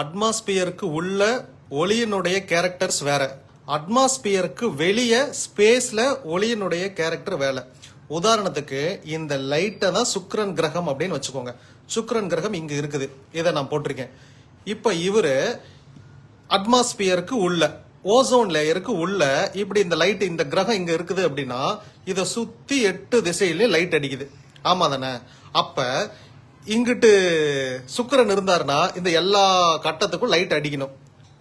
அட்மாஸ்பியருக்கு உள்ள ஒளியினுடைய கேரக்டர்ஸ் வேற. அட்மாஸ்பியருக்கு வெளியே ஸ்பேஸ்ல ஒளியினுடைய கேரக்டர் வேலை. உதாரணத்துக்கு இந்த லைட்டை தான் சுக்ரன் கிரகம் அப்படின்னு வச்சுக்கோங்க. சுக்ரன் கிரகம் இங்க இருக்குது. இதை நான் போட்டிருக்கேன். இப்போ இவரு அட்மாஸ்பியருக்கு உள்ள ஓசோன் லேயருக்கு உள்ள இப்படி இந்த லைட் இந்த கிரகம் இங்க இருக்குது அப்படின்னா இதை சுத்தி எட்டு திசையிலயும் லைட் அடிக்குது. ஆமா தானே? அப்ப இங்கிட்டு சுக்கிரன் இருந்தாருன்னா இந்த எல்லா கட்டத்துக்கும் லைட் அடிக்கணும்.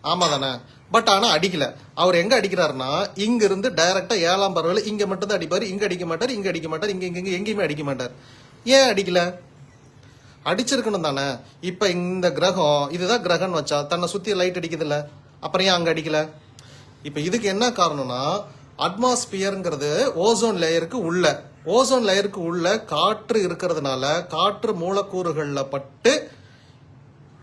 ஆமா தானே பட் ஆனா அடிக்கல. அவர் எங்க அடிக்கிறாருன்னா இங்க இருந்து டைரக்டா ஏழாம் பறவைல இங்க மட்டும் தான் அடிப்பாரு இங்க அடிக்க மாட்டார் இங்க அடிக்க மாட்டார் இங்க இங்க எங்கேயுமே அடிக்க மாட்டார். ஏன் அடிக்கல? அடிச்சிருக்கணும் தானே. இப்ப இந்த கிரகம் இதுதான் கிரகம்னு வச்சா தன்னை சுத்தி லைட் அடிக்குது இல்ல. அப்புறம் ஏன் அங்க அடிக்கல? இப்ப இதுக்கு என்ன காரணம்னா அட்மாஸ்பியர்ங்கிறது ஓசோன் லேயருக்கு உள்ள. ஓசோன் லேயருக்கு உள்ள காற்று இருக்கிறதுனால காற்று மூலக்கூறுகளில் பட்டு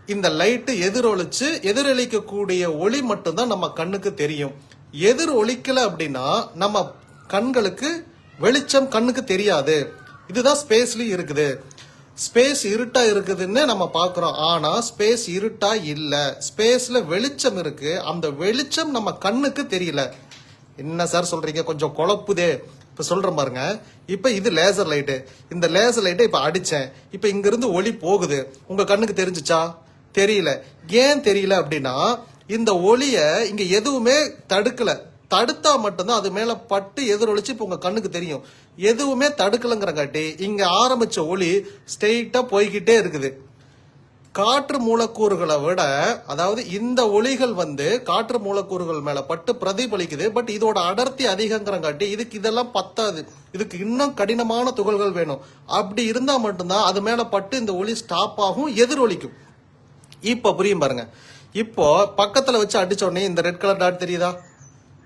இந்த லைட்டு எதிரொலிச்சு எதிரொலிக்கக்கூடிய ஒளி மட்டும்தான் நம்ம கண்ணுக்கு தெரியும். எதிர் ஒலிக்கல அப்படின்னா நம்ம கண்களுக்கு வெளிச்சம் கண்ணுக்கு தெரியாது. இதுதான் ஸ்பேஸ்லயும் இருக்குது. ஸ்பேஸ் இருட்டா இருக்குதுன்னு நம்ம பார்க்குறோம். ஆனா ஸ்பேஸ் இருட்டா இல்ல. ஸ்பேஸ்ல வெளிச்சம் இருக்கு. அந்த வெளிச்சம் நம்ம கண்ணுக்கு தெரியல. என்ன சார் சொல்றீங்க? கொஞ்சம் குழப்புதே. இப்போ சொல்கிறேன் பாருங்க. இப்போ இது லேசர் லைட்டு இந்த லேசர் லைட்டை இப்போ அடித்தேன் இப்போ இங்கேருந்து ஒளி போகுது. உங்கள் கண்ணுக்கு தெரிஞ்சிச்சா? தெரியல. ஏன் தெரியல அப்படின்னா இந்த ஒளியை இங்கே எதுவுமே தடுக்கலை. தடுத்தா மட்டும்தான் அது மேல பட்டு எதிரொலிச்சு இப்போ உங்க கண்ணுக்கு தெரியும். எதுவுமே தடுக்கலங்கிறங்காட்டி இங்க ஆரம்பிச்ச ஒளி ஸ்ட்ரெயிட்டா போய்கிட்டே இருக்குது. காற்று மூலக்கூறுகளை விட அதாவது இந்த ஒளிகள் வந்து காற்று மூலக்கூறுகள் மேல பட்டு பிரதிபலிக்குது பட் இதோட அடர்த்தி அதிகங்கிறங்காட்டி இதுக்கு இதெல்லாம் பத்தாது. இதுக்கு இன்னும் கடினமான துகள்கள் வேணும். அப்படி இருந்தா மட்டும்தான் அது மேல பட்டு இந்த ஒளி ஸ்டாப் ஆகும் எதிரொலிக்கும். இப்ப புரியும் பாருங்க. இப்போ பக்கத்துல வச்சு அடிச்சோடனே இந்த ரெட் கலர் டாட் தெரியுதா?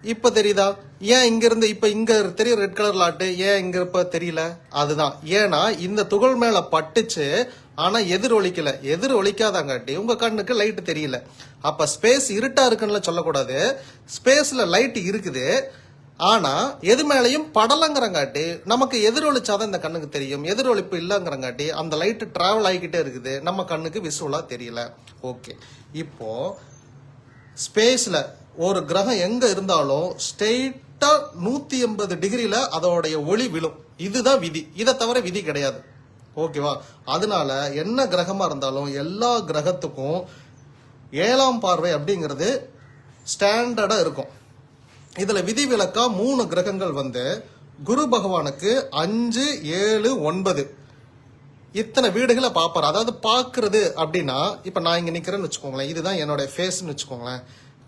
இப்ப தெரியுதா? ஏன் இங்க இருந்து இப்ப இங்க தெரியும் ரெட் கலர் லாட்டு ஏன் இங்க இப்ப தெரியல? அதுதான். ஏன்னா இந்த துகள் மேல பட்டுச்சு ஆனா எதிர் ஒழிக்காதாங்காட்டி உங்க கண்ணுக்கு லைட் தெரியல. அப்ப ஸ்பேஸ் இருட்டா இருக்குன்னு சொல்லக்கூடாது. ஸ்பேஸ்ல லைட் இருக்குது. ஆனா எது மேலையும் படலங்கிறங்காட்டி நமக்கு எதிரொலிச்சாதான் இந்த கண்ணுக்கு தெரியும். எதிரொலிப்பு இல்லைங்கிறங்காட்டி அந்த லைட் டிராவல் ஆகிக்கிட்டே இருக்குது. நம்ம கண்ணுக்கு விசுவலா தெரியல. ஓகே இப்போ ஸ்பேஸ்ல ஒரு கிரகம் எங்க இருந்தாலும் ஸ்டெயிட்டா நூத்தி எண்பது டிகிரியில அதோடைய ஒளி விழும். இதுதான் விதி. இதை தவிர விதி கிடையாது. ஓகேவா அதனால என்ன கிரகமா இருந்தாலும் எல்லா கிரகத்துக்கும் ஏழாம் பார்வை அப்படிங்கிறது ஸ்டாண்டர்டா இருக்கும். இதுல விதிவிலக்கா மூணு கிரகங்கள் வந்து குரு பகவானுக்கு அஞ்சு ஏழு ஒன்பது. இத்தனை வீடுகளை பார்ப்பார். அதாவது பார்க்கறது அப்படின்னா இப்போ நான் இங்கே நிற்கிறேன்னு வச்சுக்கோங்களேன். இதுதான் என்னோட ஃபேஸ்னு வச்சுக்கோங்களேன்.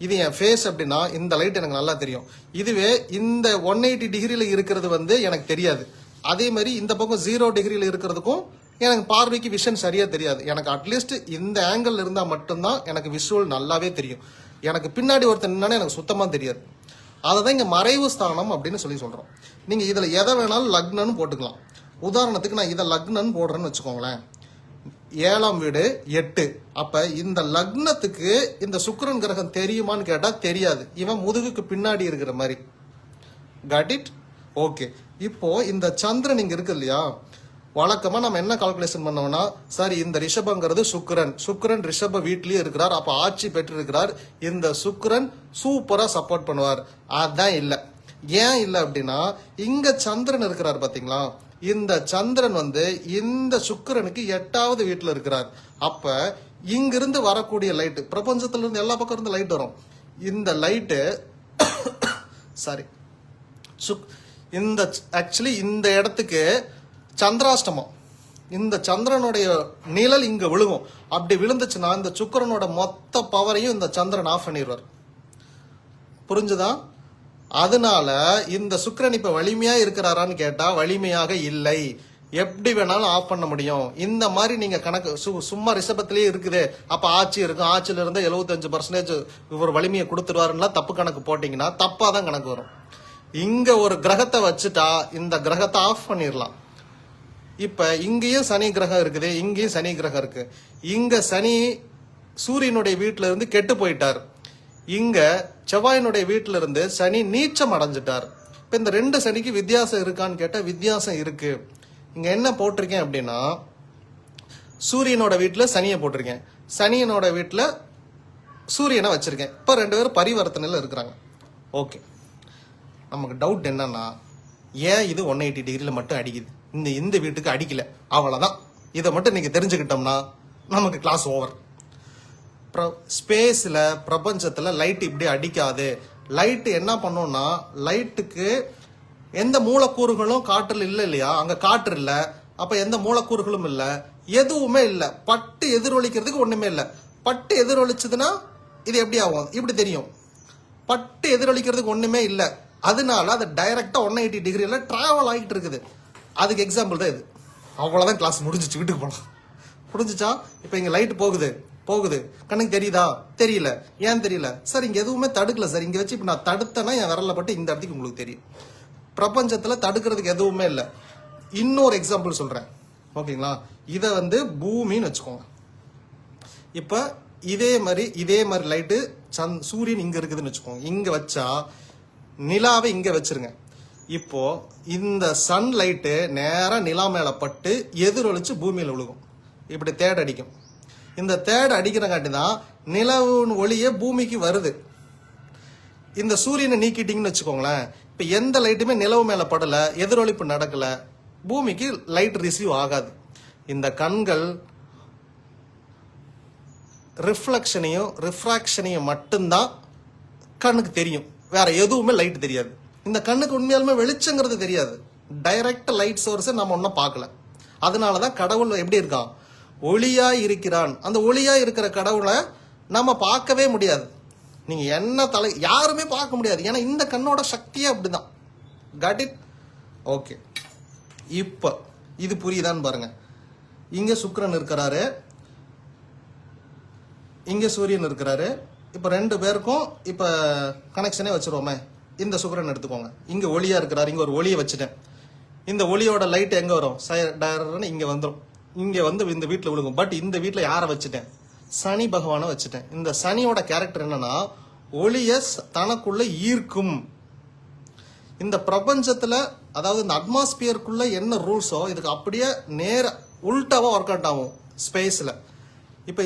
இது என் ஃபேஸ் அப்படின்னா இந்த லைட் எனக்கு நல்லா தெரியும். இதுவே இந்த ஒன் எயிட்டி டிகிரியில் இருக்கிறது வந்து எனக்கு தெரியாது. அதே மாதிரி இந்த பக்கம் ஜீரோ டிகிரியில் இருக்கிறதுக்கும் எனக்கு பார்வைக்கு விஷன் சரியாக தெரியாது. எனக்கு அட்லீஸ்ட் இந்த ஆங்கிள் இருந்தால் மட்டும்தான் எனக்கு விஷுவல் நல்லாவே தெரியும். எனக்கு பின்னாடி ஒருத்தர் நின்னா எனக்கு சுத்தமாக தெரியாது. அதை தான் இங்கே மறைவு ஸ்தானம் அப்படின்னு சொல்லி சொல்கிறோம் நீங்கள் இதில் எதை வேணாலும் லக்னன்னு போட்டுக்கலாம். உதாரணத்துக்கு நான் இதை லக்னன்னு போடுறேன்னு வச்சுக்கோங்களேன். ஏழாம் வீடு எட்டு. அப்போ இந்த லக்னத்துக்கு இந்த சுக்கரன் கிரகம் தெரியுமான்னு கேட்டால் தெரியாது. இவன் முதுகுக்கு பின்னாடி இருக்கிற மாதிரி. Cut it okay. இப்போ இந்த சந்திரன் இங்க இருக்கு இல்லையா? வழக்கமா நம்ம என்ன கால்குலேஷன் பண்ணோம்னா சரி இந்த ரிஷபங்கிறது சுக்கரன். சுக்கரன் ரிஷப வீட்லயே இருக்கிறார். அப்ப ஆட்சி பெற்றிருக்கிறார். இந்த சுக்கரன் சூப்பரா சப்போர்ட் பண்ணுவார். அதான் இல்ல. ஏன் இல்ல அப்படின்னா இங்க சந்திரன் இருக்கிறார் பாத்தீங்களா? இந்த சந்திரன் வந்து இந்த சுக்கரனுக்கு எட்டாவது வீட்டுல இருக்கிறார். அப்ப இங்கிருந்து வரக்கூடிய லைட் பிரபஞ்சத்துல இருந்து எல்லா பக்கம் இருந்து லைட் வரும். இந்த லைட்டு சாரி சுக் இந்த ஆக்சுவலி இந்த இடத்துக்கு சந்திராஷ்டமம். இந்த சந்திரனுடைய நிழல் இங்கே விழுகும். அப்படி விழுந்துச்சுன்னா இந்த சுக்கரனோட மொத்த பவரையும் இந்த சந்திரன் ஆஃப் பண்ணிடுவார். புரிஞ்சுதா? அதனால இந்த சுக்கரன் இப்போ வலிமையாக இருக்கிறாரான்னு கேட்டால் வலிமையாக இல்லை. எப்படி வேணாலும் ஆஃப் பண்ண முடியும். இந்த மாதிரி நீங்கள் கணக்கு சு- சும்மா ரிஷபத்திலேயே இருக்குது. அப்போ ஆட்சி இருக்கும். ஆட்சியில இருந்து 75% பர்சன்டேஜ் இவர் வலிமையை கொடுத்துருவாருன்னா தப்பு கணக்கு போட்டிங்கன்னா தப்பாக தான் கணக்கு வரும். இங்க ஒரு கிரகத்தை வச்சுட்டா இந்த கிரகத்தை ஆஃப் பண்ணிடலாம் இப்ப இங்கேயும் சனி கிரகம் இருக்குது இங்கேயும் சனி கிரகம் இருக்கு. இங்க சனி சூரியனுடைய வீட்டில இருந்து கெட்டு போயிட்டார். இங்க செவ்வாயினுடைய வீட்டில இருந்து சனி நீச்சம் அடைஞ்சிட்டார். இப்ப இந்த ரெண்டு சனிக்கு வித்தியாசம் இருக்கான்னு கேட்டா வித்தியாசம் இருக்கு. இங்க என்ன போட்டிருக்கேன் அப்படின்னா சூரியனோட வீட்டுல சனியை போட்டிருக்கேன். சனியனோட வீட்டுல சூரியனை வச்சிருக்கேன். இப்போ ரெண்டு பேரும் பரிவர்த்தனையில் இருக்கிறாங்க. ஓகே. நமக்கு டவுட் என்னன்னா ஏன் இது ஒன் எயிட்டி டிகிரியில் மட்டும் அடிக்குது? இந்த இந்த வீட்டுக்கு அடிக்கல. அவ்வளோதான் இதை மட்டும் நீங்கள் தெரிஞ்சுக்கிட்டோம்னா நமக்கு கிளாஸ் ஓவர் ஸ்பேஸில் பிரபஞ்சத்தில் லைட் இப்படி அடிக்காது. லைட்டு என்ன பண்ணோம்னா லைட்டுக்கு எந்த மூலக்கூறுகளும் காற்றில் இல்லை இல்லையா? அங்கே காற்று இல்லை. அப்போ எந்த மூலக்கூறுகளும் இல்லை. எதுவுமே இல்லை. பட்டு எதிரொலிக்கிறதுக்கு ஒன்றுமே இல்லை. பட்டு எதிரொலிச்சதுன்னா இது எப்படி ஆகும்? இப்படி தெரியும். பட்டு எதிரொலிக்கிறதுக்கு ஒன்றுமே இல்லை. அதனால அது டைரக்டா ஒன் எயிட்டி டிகிரியில் ட்ராவல் ஆகிட்டு இருக்குது. அதுக்கு எக்ஸாம்பிள் தான் இது. அவ்வளோதான் கிளாஸ் முடிஞ்சிச்சு வீட்டுக்கு போகலாம் முடிஞ்சிச்சா? இப்போ இங்கே லைட் போகுது. போகுது. கண்ணுக்கு தெரியுதா? தெரியல. ஏன் தெரியல? சார் இங்கே எதுவுமே தடுக்கல சார். இங்கே வச்சு இப்போ நான் தடுத்தேன்னா என் விரலப்பட்டு இந்த இடத்துக்கு உங்களுக்கு தெரியும். பிரபஞ்சத்தில் தடுக்கிறதுக்கு எதுவுமே இல்லை. இன்னொரு எக்ஸாம்பிள் சொல்கிறேன் ஓகேங்களா? இதை வந்து பூமின்னு வச்சுக்கோங்க. இப்போ இதே மாதிரி இதே மாதிரி லைட்டு சந் சூரியன் இங்கே இருக்குதுன்னு வச்சுக்கோங்க. இங்கே வச்சா நிலாவை இங்கே வச்சிருங்க. இப்போ இந்த சன் லைட்டு நேராக நிலா மேலே பட்டு எதிரொலிச்சு பூமியில் விழுகும் இப்படி தேட அடிக்கும். இந்த தேட அடிக்கிறங்காட்டி தான் நிலவின் ஒளியே பூமிக்கு வருது. இந்த சூரியனை நீக்கிட்டிங்கன்னு வச்சுக்கோங்களேன் இப்போ எந்த லைட்டுமே நிலவு மேலே படலை எதிரொலிப்பு நடக்கலை பூமிக்கு லைட் ரிசீவ் ஆகாது. இந்த கண்கள் ரிஃப்ளெக்ஷனையும் ரிஃப்ராக்ஷனையும் மட்டும்தான் கண்ணுக்கு தெரியும். வேற எதுவுமே லைட் தெரியாது. இந்த கண்ணுக்கு உண்மையாலுமே வெளிச்சங்கிறது தெரியாது. டைரக்ட் லைட் சோர்ஸை நம்ம ஒன்றும் பார்க்கல. அதனால தான் கடவுள் எப்படி இருக்கான்? ஒளியா இருக்கிறான். அந்த ஒளியா இருக்கிற கடவுளை நம்ம பார்க்கவே முடியாது. நீங்க என்ன தலை யாருமே பார்க்க முடியாது. ஏன்னா இந்த கண்ணோட சக்தியே அப்படிதான். கட் இட் ஓகே இப்போ இது புரியுதான்னு பாருங்க. இங்க சுக்கரன் இருக்கிறாரு. இங்க சூரியன் இருக்கிறாரு. இப்போ ரெண்டு பேருக்கும் இப்போ கனெக்ஷனே வச்சுருவோமே. இந்த சுக்கரன் எடுத்துக்கோங்க. இங்கே ஒளியாக இருக்கிறாரு. இங்கே ஒரு ஒளியை வச்சுட்டேன். இந்த ஒளியோட லைட் எங்கே வரும்? டயர்னு இங்கே வந்துடும் இங்கே வந்து இந்த வீட்டில் விழுகும். பட் இந்த வீட்டில் யாரை வச்சுட்டேன்? சனி பகவானை வச்சுட்டேன். இந்த சனியோட கேரக்டர் என்னன்னா ஒளியை தனக்குள்ளே தனக்குள்ள ஈர்க்கும். இந்த பிரபஞ்சத்தில் அதாவது இந்த அட்மாஸ்பியருக்குள்ளே என்ன ரூல்ஸோ இதுக்கு அப்படியே நேர உல்டாவா ஒர்க் அவுட் ஆகும். ஸ்பேஸில் இப்போ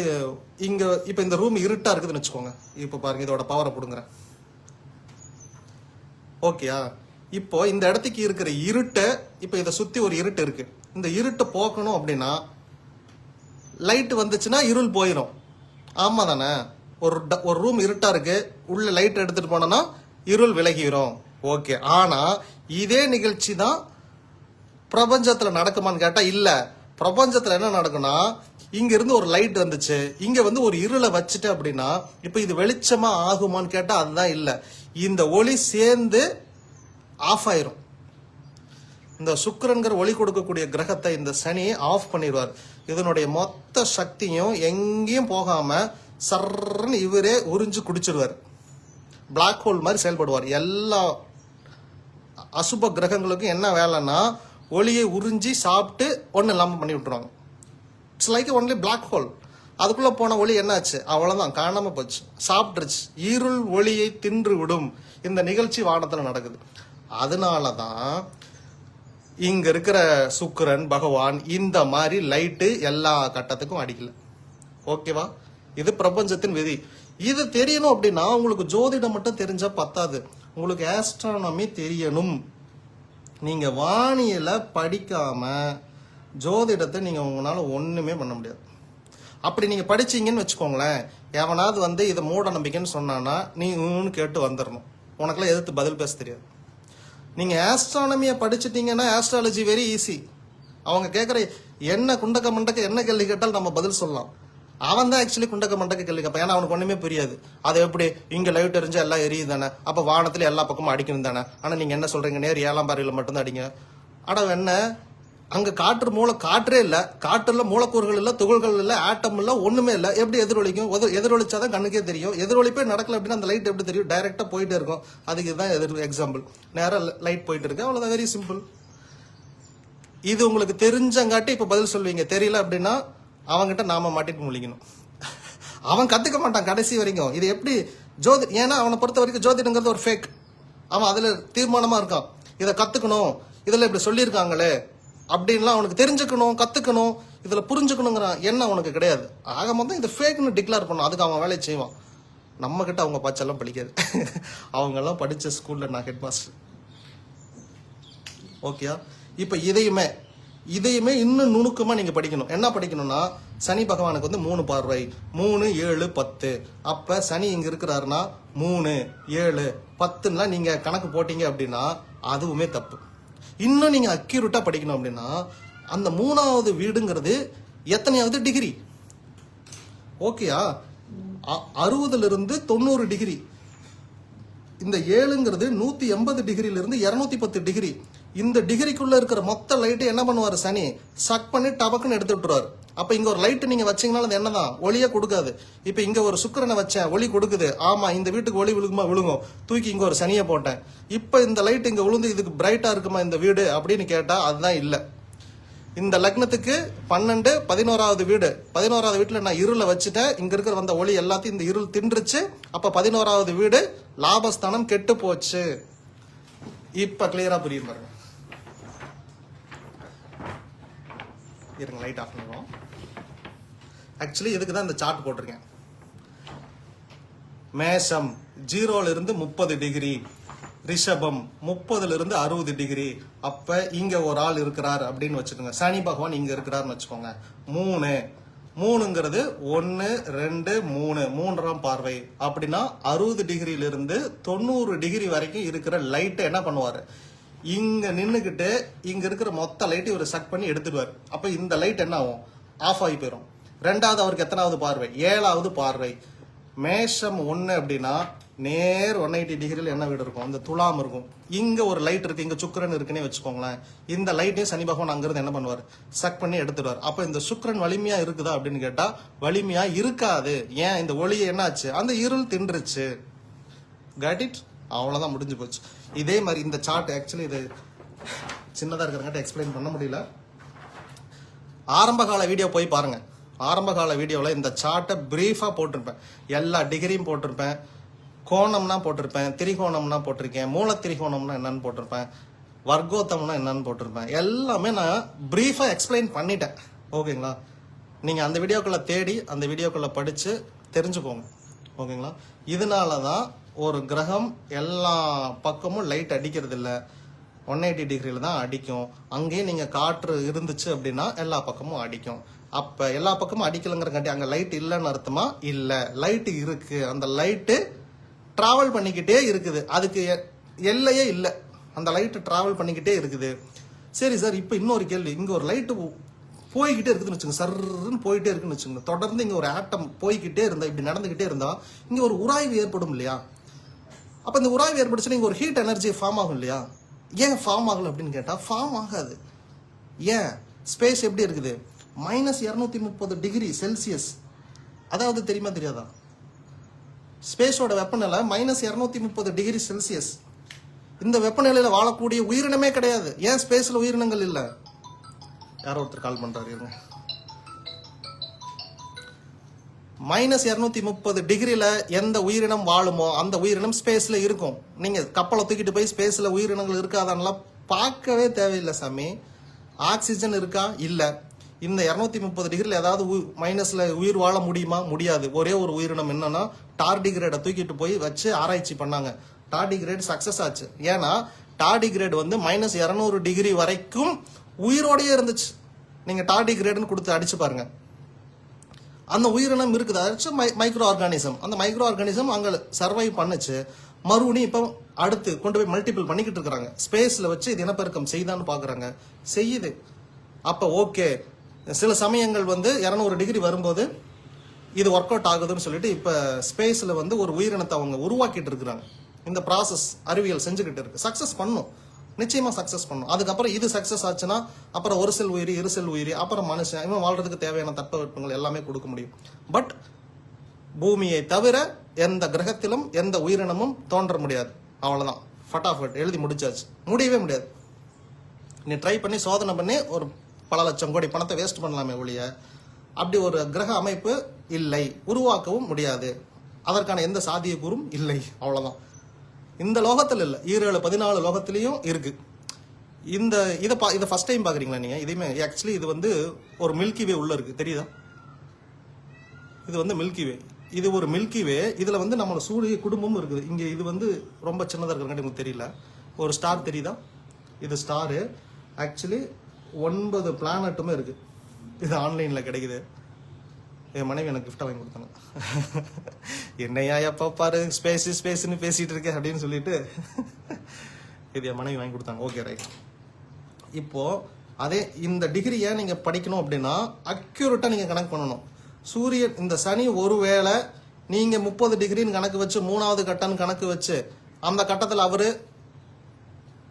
இங்க இப்போ இந்த ரூம் இருட்டா இருக்குதுன்னு வச்சுக்கோங்க. இப்போ பாருங்க இதோட பவரை கொடுங்குறேன் ஓகேயா இப்போ இந்த இடத்துக்கு இருக்கிற இருட்டை இப்போ இதை சுற்றி ஒரு இருட்டு இருக்கு. இந்த இருட்டை போக்கணும் அப்படின்னா லைட்டு வந்துச்சுன்னா இருள் போயிடும் ஆமாம் தானே? ஒரு ட- ஒரு ரூம் இருட்டா இருக்கு. உள்ள லைட் எடுத்துட்டு போனோன்னா இருள் விலகிரும். ஓகே ஆனால் இதே நிகழ்ச்சி தான் பிரபஞ்சத்தில் நடக்குமான்னு கேட்டால் இல்லை. பிரபஞ்சத்தில் என்ன நடக்கும்னா இங்க இருந்து ஒரு லைட் வந்துச்சு. இங்க வந்து ஒரு இருளை வச்சுட்டு அப்படின்னா இப்ப இது வெளிச்சமா ஆகுமான்னு கேட்டா அதுதான் இல்லை. இந்த ஒளி சேர்ந்து ஆஃப் ஆயிரும். இந்த சுக்கரன்கிற ஒளி கொடுக்கக்கூடிய கிரகத்தை இந்த சனி ஆஃப் பண்ணிடுவார். இதனுடைய மொத்த சக்தியும் எங்கேயும் போகாம சர்ன்னு இவரே உறிஞ்சு குடிச்சிடுவார். பிளாக் ஹோல் மாதிரி செயல்படுவார். எல்லா அசுப கிரகங்களுக்கும் என்ன வேலைன்னா ஒளியை உறிஞ்சி சாப்பிட்டு ஒன்றும் இல்லாமல் பண்ணி விட்டுருவாங்க. It's like only black hole அதுக்குள்ளே போன ஒளி என்னாச்சு? அவ்வளோதான் காணாமல் போச்சு. சாப்பிட்டுருச்சு. இருள் ஒளியை தின்று விடும் இந்த நிகழ்ச்சி வானத்தில் நடக்குது. அதனால தான் இங்கே இருக்கிற சுக்கரன் பகவான் இந்த மாதிரி லைட்டு எல்லா கட்டத்துக்கும் அடிக்கல. ஓகேவா இது பிரபஞ்சத்தின் விதி. இது தெரியணும் அப்படின்னா உங்களுக்கு ஜோதிடம் மட்டும் தெரிஞ்சால் பத்தாது. உங்களுக்கு ஆஸ்ட்ரானமி தெரியணும். நீங்கள் வானியில் படிக்காமல் ஜோதிடத்தை நீங்கள் உங்களால் ஒன்றுமே பண்ண முடியாது. அப்படி நீங்கள் படிச்சீங்கன்னு வச்சுக்கோங்களேன் எவனாவது வந்து இதை மூட நம்பிக்கைன்னு சொன்னான்னா நீ ஊன்னு கேட்டு வந்துடணும் உனக்கெல்லாம் எதிர்த்து பதில் பேச தெரியாது. நீங்கள் ஆஸ்ட்ரானமியை படிச்சிட்டிங்கன்னா ஆஸ்ட்ராலஜி வெரி ஈஸி அவங்க கேட்குற என்ன குண்டக்க மண்டக்க என்ன கேள்வி கேட்டாலும் நம்ம பதில் சொல்லலாம். அவன் தான் ஆக்சுவலி குண்டக்க மண்டக்க கேள்வி கேட்பான். ஏன்னா அவனுக்கு ஒண்ணுமே புரியாது. அது எப்படி? இங்க லைட் எரிஞ்சு எல்லாம் எரியுது தானே. அப்ப வானத்துல எல்லா பக்கமும் அடிக்கணும் தானே. ஆனா நீங்க என்ன சொல்றீங்க? நேர் ஏழாம் பாறையில மட்டும்தான் அடிங்க. ஆனா என்ன அங்க காற்று மூல காற்றே இல்ல. காற்றுல மூலக்கூறுகள் இல்ல துகள்கள் இல்ல ஆட்டம் இல்ல ஒண்ணுமே இல்ல. எப்படி எதிரொலிக்கும்? எதிரொலிச்சாதான் கண்ணுக்கே தெரியும். எதிரொலிப்பே நடக்கல அப்படின்னா அந்த லைட் எப்படி தெரியும்? டைரக்டா போயிட்டே இருக்கும். அதுக்கு தான் எதிர் எக்ஸாம்பிள் நேரம் லைட் போயிட்டு இருக்கு. அவ்வளவுதான். வெரி சிம்பிள் இது உங்களுக்கு தெரிஞ்சங்காட்டி இப்ப பதில் சொல்வீங்க. தெரியல அப்படின்னா அவன்கிட்ட நாம மாட்டிட்டு முழிக்கணும். அவன் கத்துக்க மாட்டான் கடைசி வரைக்கும். இது எப்படி ஜோதி ஏன்னா அவனை பொறுத்த வரைக்கும் ஜோதிடங்கிறது ஒரு ஃபேக் அவன் அதில் தீர்மானமாக இருக்கான். இதை கற்றுக்கணும் இதில் இப்படி சொல்லியிருக்காங்களே. அப்படின்லாம் அவனுக்கு தெரிஞ்சுக்கணும் கற்றுக்கணும் இதில் புரிஞ்சுக்கணுங்கிற எண்ணம் அவனுக்கு கிடையாது. ஆக மொத்தம் இது ஃபேக்னு டிக்ளேர் பண்ணும் அதுக்கு அவன் வேலையை செய்வான். நம்மக்கிட்ட அவங்க பாச்செல்லாம் படிக்காது அவங்கெல்லாம் படித்த ஸ்கூலில் நான் ஹெட் மாஸ்டர் ஓகேயா இப்போ இதையுமே இதையுமே இன்னும் நுணுக்கமாக நீங்கள் படிக்கணும். என்ன படிக்கணும்னா சனி பகவானுக்கு வந்து மூணு பார்வை. மூணு ஏழு பத்து. அப்போ சனி இங்கே இருக்கிறாருன்னா மூணு ஏழு பத்துன்னா நீங்கள் கணக்கு போட்டீங்க அப்படின்னா அதுவுமே தப்பு. இன்னும் நீங்கள் அக்யூரேட்டாக படிக்கணும் அப்படின்னா அந்த மூணாவது வீடுங்கிறது எத்தனையாவது டிகிரி ஓகேயா அ- தொண்ணூறு டிகிரி இந்த ஏழுங்கிறது நூற்றி எண்பது டிகிரியிலிருந்து இரநூத்தி பத்து டிகிரி இந்த டிகிரிக்குள்ள இருக்கிற மொத்த லைட்டு என்ன பண்ணுவார் சனி? சக் பண்ணி டபக்குன்னு எடுத்து விட்டுருவார். அப்ப இங்க ஒரு லைட் நீங்க வச்சீங்கனாலும் அது என்னதான்? ஒளியே கொடுக்காது. இப்ப இங்க ஒரு சுக்கிரனை வச்சேன் ஒளி கொடுக்குது. ஆமா இந்த வீட்டுக்கு ஒளி விழுகுமா? விழுங்கும் தூக்கி இங்க ஒரு சனியை போட்டேன். இப்ப இந்த லைட் இங்க விழுந்து இதுக்கு பிரைட்டா இருக்குமா இந்த வீடு அப்படின்னு கேட்டா அதுதான் இல்ல. இந்த லக்னத்துக்கு பன்னெண்டு பதினோராவது வீடு. பதினோராவது வீட்டுல நான் இருளை வச்சுட்டேன். இங்க இருக்கிற வந்த ஒளி எல்லாத்தையும் இந்த இருள் தின்றுச்சு. அப்ப பதினோராவது வீடு லாபஸ்தானம் கெட்டு போச்சு. இப்ப கிளியரா புரியும் பாருங்க. இருங்க லைட் ஆஃப் பண்ணுவோம் ஆக்சுவலி இதுக்கு தான் இந்த சார்ட் போட்டிருக்கேன். மேஷம் ஜீரோலிருந்து முப்பது டிகிரி ரிஷபம் முப்பதுலேருந்து அறுபது டிகிரி அப்போ இங்கே ஒரு ஆள் இருக்கிறார் அப்படின்னு வச்சுக்கோங்க. சனி பகவான் இங்கே இருக்கிறாருன்னு வச்சுக்கோங்க. மூணு. மூணுங்கிறது ஒன்று ரெண்டு மூணு. மூன்றாம் பார்வை. அப்படின்னா அறுபது டிகிரியிலிருந்து தொண்ணூறு டிகிரி வரைக்கும் இருக்கிற லைட்டை என்ன பண்ணுவார்? இங்க நின்றுக்கிட்டு இங்க இருக்கிற மொத்த லைட்டை இவர் சக் பண்ணி எடுத்துடுவார். அப்ப இந்த லைட் என்ன ஆகும் ஆஃப் ஆகி போயிடும் ரெண்டாவது அவருக்கு எத்தனாவது பார்வை? ஏழாவது பார்வை. மேஷம் ஒன்று அப்படின்னா நேர் ஒன் எயிட்டி டிகிரியில் என்ன வீடு இருக்கும்? இந்த துலாம் இருக்கும். இங்கே ஒரு லைட் இருக்குது இங்கே சுக்கரன் இருக்குன்னே வச்சுக்கோங்களேன். இந்த லைட்டையும் சனி பகவான் அங்கிருந்து என்ன பண்ணுவார்? சக் பண்ணி எடுத்துடுவார். அப்போ இந்த சுக்கிரன் வலிமையாக இருக்குதா அப்படின்னு கேட்டால் வலிமையாக இருக்காது. ஏன்? இந்த ஒளியை என்னாச்சு? அந்த இருள் தின்றுச்சு. கட் இட் அவ்வளோதான் முடிஞ்சு போச்சு. இதே மாதிரி இந்த சார்ட் ஆக்சுவலி இது சின்னதாக இருக்கிறங்கிட்ட எக்ஸ்பிளைன் பண்ண முடியல. ஆரம்ப கால வீடியோ போய் பாருங்கள் ஆரம்ப கால வீடியோவில் இந்த சார்ட்டை ப்ரீஃபாக போட்டிருப்பேன். எல்லா டிகிரியும் போட்டிருப்பேன். கோணம்னா போட்டிருப்பேன். திரிகோணம்னா போட்டிருக்கேன். மூல திரிகோணம்னா என்னன்னு போட்டிருப்பேன். வர்க்கோத்தம்னா என்னன்னு போட்டிருப்பேன். எல்லாமே நான் ப்ரீஃபாக எக்ஸ்பிளைன் பண்ணிட்டேன். ஓகேங்களா? நீங்கள் அந்த வீடியோக்குள்ளே தேடி அந்த வீடியோக்குள்ளே படித்து தெரிஞ்சுக்கோங்க. ஓகேங்களா? இதனால தான் ஒரு கிரகம் எல்லா பக்கமும் லைட் அடிக்கிறது இல்லை ஒன் எயிட்டி டிகிரியில் தான் அடிக்கும். அங்கேயும் நீங்கள் காற்று இருந்துச்சு அப்படின்னா எல்லா பக்கமும் அடிக்கும். அப்போ எல்லா பக்கமும் அடிக்கலங்கிறங்காட்டி அங்கே லைட் இல்லைன்னு அர்த்தமா? இல்லை. லைட்டு இருக்கு. அந்த லைட்டு ட்ராவல் பண்ணிக்கிட்டே இருக்குது. அதுக்கு எல்லையே இல்லை. அந்த லைட்டு ட்ராவல் பண்ணிக்கிட்டே இருக்குது. சரி சார் இப்போ இன்னொரு கேள்வி. இங்கே ஒரு லைட்டு போய்கிட்டே இருக்குதுன்னு வச்சுங்க சர்ன்னு போயிட்டே இருக்குன்னு வச்சுங்க தொடர்ந்து இங்கே ஒரு ஆட்டம் போய்கிட்டே இருந்தால் இப்படி நடந்துக்கிட்டே இருந்தால் இங்கே ஒரு உராய்வு ஏற்படும் இல்லையா? அப்போ இந்த உராய்வு ஏற்படுச்சுன்னா இங்கே ஒரு ஹீட் எனர்ஜி ஃபார்ம் ஆகும் இல்லையா? ஏன் ஃபார்ம் ஆகல அப்படின்னு கேட்டால் ஃபார்ம் ஆகாது. ஏன்? ஸ்பேஸ் எப்படி இருக்குது? மைனஸ் இரநூத்தி முப்பது டிகிரி செல்சியஸ் அதாவது தெரியுமா தெரியாதா? ஸ்பேஸோட வெப்பநிலை மைனஸ் இரநூத்தி முப்பது டிகிரி செல்சியஸ் இந்த வெப்பநிலையில் வாழக்கூடிய உயிரினமே கிடையாது. ஏன் ஸ்பேஸில் உயிரினங்கள் இல்லை? யாரோ ஒருத்தர் கால் பண்ணுறாரு இருங்க. மைனஸ் இரநூத்தி முப்பது டிகிரியில் எந்த உயிரினம் வாழுமோ அந்த உயிரினம் ஸ்பேஸ்ல இருக்கும். நீங்க கப்பலை தூக்கிட்டு போய் ஸ்பேஸ்ல உயிரினங்கள் இருக்காதான்லாம் பார்க்கவே தேவையில்லை சாமி. ஆக்சிஜன் இருக்கா? இல்லை. இந்த இரநூத்தி முப்பது டிகிரியில் ஏதாவது மைனஸ்ல உயிர் வாழ முடியுமா? முடியாது. ஒரே ஒரு உயிரினம் என்னன்னா டார்டிகிரேடை தூக்கிட்டு போய் வச்சு ஆராய்ச்சி பண்ணாங்க. டார்டிகிரேட் சக்சஸ் ஆச்சு. ஏன்னா டார்டிகிரேட் வந்து மைனஸ் இரநூறு டிகிரி வரைக்கும் உயிரோடையே இருந்துச்சு. நீங்க டார்டிகிரேடுன்னு கொடுத்து அடிச்சு பாருங்க. அந்த உயிரினம் இருக்குது? அதாச்சும் மை மைக்ரோ ஆர்கானிசம் அந்த மைக்ரோ ஆர்கானிசம் அங்கே சர்வைவ் பண்ணுச்சு. மறுபடியும் இப்போ அடுத்து கொண்டு போய் மல்டிபிள் பண்ணிக்கிட்டு இருக்கிறாங்க. ஸ்பேஸில் வச்சு இது இனப்பெருக்கம் செய்தான்னு பார்க்குறாங்க செய்யுது. அப்போ ஓகே சில சமயங்கள் வந்து இரநூறு டிகிரி வரும்போது இது ஒர்க் அவுட் ஆகுதுன்னு சொல்லிட்டு இப்போ ஸ்பேஸில் வந்து ஒரு உயிரினத்தை அவங்க உருவாக்கிட்டு இருக்கிறாங்க. இந்த ப்ராசஸ் அறிவியல் செஞ்சுக்கிட்டு இருக்கு. சக்ஸஸ் பண்ணும். நிச்சயமாக சக்ஸஸ் பண்ணும். அதுக்கப்புறம் இது சக்ஸஸ் ஆச்சுன்னா அப்புறம் ஒரு செல் உயிரி இரு செல் உயிரி அப்புறம் மனுஷன் இவன் வாழ்றதுக்கு தேவையான தட்பவெட்பங்கள் எல்லாமே கொடுக்க முடியும். பட் பூமியை தவிர எந்த கிரகத்திலும் எந்த உயிரினமும் தோன்ற முடியாது. அவ்வளோதான் ஃபட்டாஃபட் எழுதி முடிச்சாச்சு. முடியவே முடியாது. நீ ட்ரை பண்ணி சோதனை பண்ணி ஒரு பல லட்சம் கோடி பணத்தை வேஸ்ட் பண்ணலாமே ஒழிய அப்படி ஒரு கிரக அமைப்பு இல்லை. உருவாக்கவும் முடியாது. அதற்கான எந்த சாத்தியக்கூறும் இல்லை. அவ்வளோதான் இந்த லோகத்தில் இல்லை. ஈரேழு பதினாலு லோகத்துலேயும் இருக்குது இந்த இதை பா இதை ஃபஸ்ட் டைம் பார்க்குறீங்களா நீங்கள் இதையுமே ஆக்சுவலி இது வந்து ஒரு மில்கி வே உள்ளே இருக்குது தெரியுதா? இது வந்து மில்கி வே இது ஒரு மில்கி வே இதில் வந்து நம்மளோட சூரிய குடும்பமும் இருக்குது. இங்கே இது வந்து ரொம்ப சின்னதாக இருக்கிறங்காட்டி உங்களுக்கு தெரியல. ஒரு ஸ்டார் தெரியுதா? இது ஸ்டாரு ஆக்சுவலி ஒன்பது பிளானட்டுமே இருக்குது இது ஆன்லைனில் கிடைக்குது. என் மனைவி எனக்கு கிஃப்டாக வாங்கி கொடுத்தாங்க. என்னையா எப்போ பாரு ஸ்பேஸ் ஸ்பேஸ்னு பேசிகிட்டு இருக்கேன் அப்படின்னு சொல்லிட்டு இது என் மனைவி வாங்கி கொடுத்தாங்க. ஓகே ரைட் இப்போது அதே இந்த டிகிரியை நீங்கள் படிக்கணும் அப்படின்னா அக்யூரேட்டாக நீங்கள் கணக்கு பண்ணணும். சூரியன் இந்த சனி ஒருவேளை நீங்கள் முப்பது டிகிரின்னு கணக்கு வச்சு மூணாவது கட்டம்னு கணக்கு வச்சு அந்த கட்டத்தில் அவர்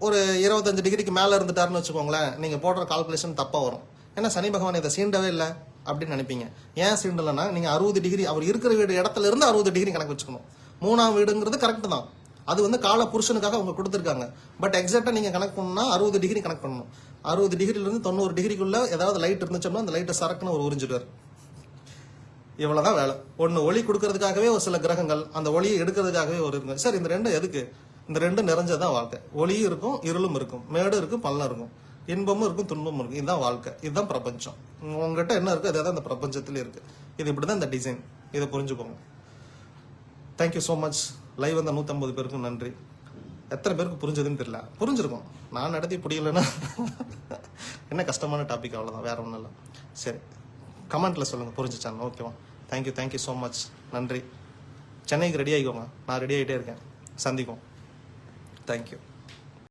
ஒரு இருபத்தஞ்சு டிகிரிக்கு மேலே இருந்துட்டாருன்னு வச்சுக்கோங்களேன் நீங்கள் போடுற கால்குலேஷன் தப்பாக வரும். ஏன்னா சனி பகவான் இதை சீண்டவே இல்லை. அப்படின்னு நினைப்பீங்க. ஏன் சீண்டலைன்னா நீங்கள் அறுபது டிகிரி அவர் இருக்கிற வீடு இடத்துல இருந்து அறுபது டிகிரி கணக்கு வச்சுக்கணும். மூணாம் வீடுங்கிறது கரெக்ட் தான். அது வந்து கால புருஷனுக்காக அவங்க கொடுத்துருக்காங்க. பட் எக்ஸாக்டாக நீங்கள் கணக்கு பண்ணணும்னா அறுபது டிகிரி கணக்கு பண்ணணும். அறுபது டிகிரிலேருந்து தொண்ணூறு டிகிரிக்குள்ளே ஏதாவது லைட் இருந்துச்சோம்னா அந்த லைட்டை சரக்குன்னு ஒரு உறிஞ்சிடுவார். இவ்வளோதான் வேலை. ஒன்று ஒளி கொடுக்கறதுக்காகவே ஒரு சில கிரகங்கள் அந்த ஒளியை எடுக்கிறதுக்காகவே ஒரு இருக்குங்க சார் இந்த ரெண்டும் எதுக்கு? இந்த ரெண்டும் நிறைஞ்சதான் வாழ்க்கை. ஒளியும் இருக்கும் இருளும் இருக்கும். மேடும் இருக்கும் பள்ளம் இருக்கும். இன்பமும் இருக்கும் துன்பமும் இருக்கும். இதுதான் வாழ்க்கை. இதுதான் பிரபஞ்சம். உங்ககிட்ட என்ன இருக்கு அதுதான் இந்த பிரபஞ்சத்துல இருக்கு. இது இப்படிதான் இந்த டிசைன் இதை புரிஞ்சுக்கோங்க. தேங்க்யூ ஸோ மச் லைவ் வந்த நூற்றம்பது பேருக்கும் நன்றி. எத்தனை பேருக்கு புரிஞ்சதுன்னு தெரியல. புரிஞ்சிருக்கும். நான் நடத்தி புரியலன்னா என்ன கஷ்டமான டாபிக் அவ்வளோதான் வேற ஒன்றும் இல்லை. சரி. கமெண்ட்ல சொல்லுங்க. புரிஞ்சுச்சான் ஓகேவா தேங்க்யூ தேங்க்யூ ஸோ மச் நன்றி. சென்னைக்கு ரெடி ஆகிக்கோங்க நான் ரெடி ஆகிட்டே இருக்கேன். சந்திக்கும் தேங்க்யூ